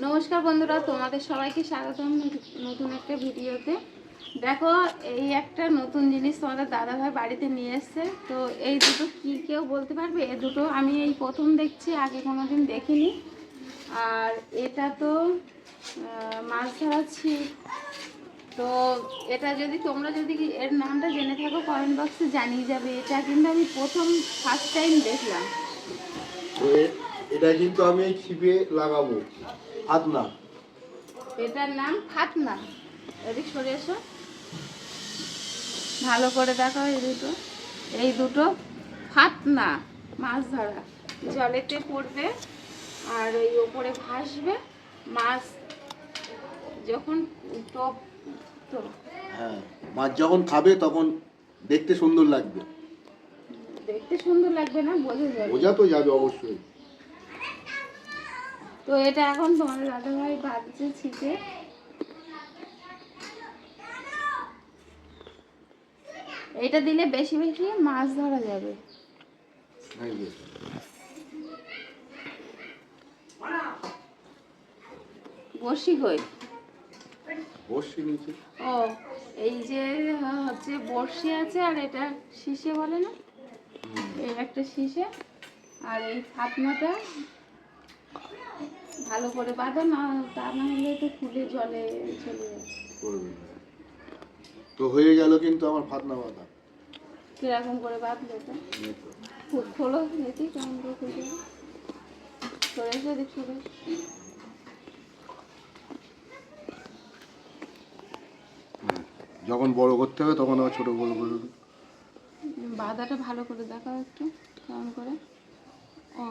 নমস্কার বন্ধুরা, তোমাদের সবাইকে স্বাগতম নতুন একটা ভিডিওতে। দেখো, এই একটা নতুন জিনিস তোমাদের দাদা ভাই বাড়িতে নিয়ে এসছে। তো এই দুটো কি কেউ বলতে পারবে? এ দুটো আমি এই প্রথম দেখছি, আগে কোনো দিন দেখিনি। আর এটা তো মাছ ধরা ছিপ। তো এটা যদি তোমরা যদি এর নামটা জেনে থাকো কমেন্ট বক্সে জানিয়ে যাবে। এটা কিন্তু আমি প্রথম ফার্স্ট টাইম দেখলাম। এটা কিন্তু আমি ছিপে লাগাবো। হাত না এটার নাম ফাতনা এদিক সরে এসো। ভালো করে দেখো এই দুটো। এই দুটো ফাতনা মাছ ধরা। জলেতে পড়বে আর এই ওপরে ভাসবে মাছ যখন টপ তো। হ্যাঁ মাছ যখন খাবে তখন দেখতে সুন্দর লাগবে। দেখতে সুন্দর লাগবে না বোঝা যাবে। বোঝা তো যাবে অবশ্যই। তো এটা এখন তোমাদের দাদা ভাই বাজছে ছিটে। এটা দিলে বেশি বেশি মাছ ধরা যাবে। বসি কই? ও এই যে হচ্ছে বড়শি আছে আর এটা শিশে বলে না? এই একটা শিশে আর এই ফাতনাটা ভালো করে বাঁধো না তা না হলে তো খুলে জলে চলে যাবে করবে। তো হয়ে গেল কিন্তু আমার ফাতনা বাঁধা। কীরকম করে বাঁধলো খুব খোলো দেখি কেমন করে খুলবে সরে দেখ সরে যখন বড় করতে হবে তখন আবার ছোট বড় করে দেবো। বাঁধাটা ভালো করে দেখাও একটু কেমন করে। ও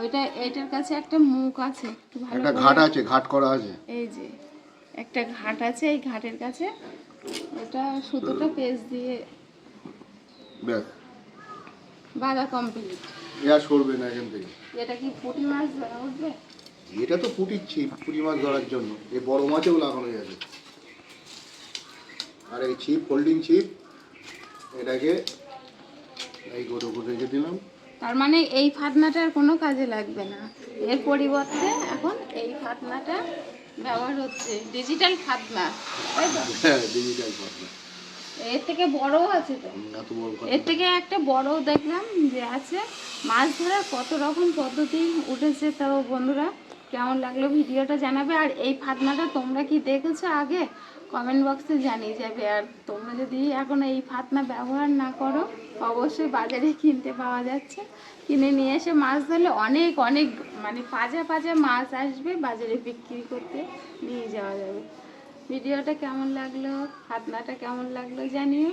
ওইটা এইটার কাছে একটা মুখ আছে একটু ভালো একটা ঘাট আছে ঘাট করা আছে। এই যে একটা ঘাট আছে এই ঘাটের কাছে এটা সুতোটা পেজ দিয়ে ব্যাস। বাঁধা কমপ্লিট এ আর সরবে না এখান থেকে। এটা কি পুঁটি মাছ ধরা উঠবে? এটা তো পুটির ছিপ পুঁটি মাছ ধরার জন্য। এই বড় মাছেও লাগানো যাবে। আর এই ছিপ হোল্ডিং ছিপ এটাকে এই গোটো করে রেখে দিলাম। তার মানে এই ফাতনাটার কোনো কাজে লাগবে না। এর পরিবর্তে এখন এই ফাতনাটা ব্যবহার হচ্ছে। ডিজিটাল ফাতনা তাই তো? হ্যাঁ ডিজিটাল এর থেকে বড়ও আছে তো। বড় এর থেকে একটা বড় দেখলাম যে আছে মাছ ধরার কত রকম পদ্ধতি উঠেছে তাও বন্ধুরা কেমন লাগল ভিডিওটা জানাবে? আর এই ফাতনাটা তোমরা কি দেখেছ আগে? কমেন্ট বক্সে জানিয়ে যাবে। আর তোমরা যদি এখন এই ফাতনা ব্যবহার না করো, অবশ্যই বাজারে কিনতে পাওয়া যাচ্ছে। কিনে নিয়ে এসে মাছ ধরলে অনেক অনেক মানে পাজা পাজা মাছ আসবে বাজারে বিক্রি করতে নিয়ে যাওয়া যাবে। ভিডিওটা কেমন লাগল? ফাতনাটা কেমন লাগল জানিও।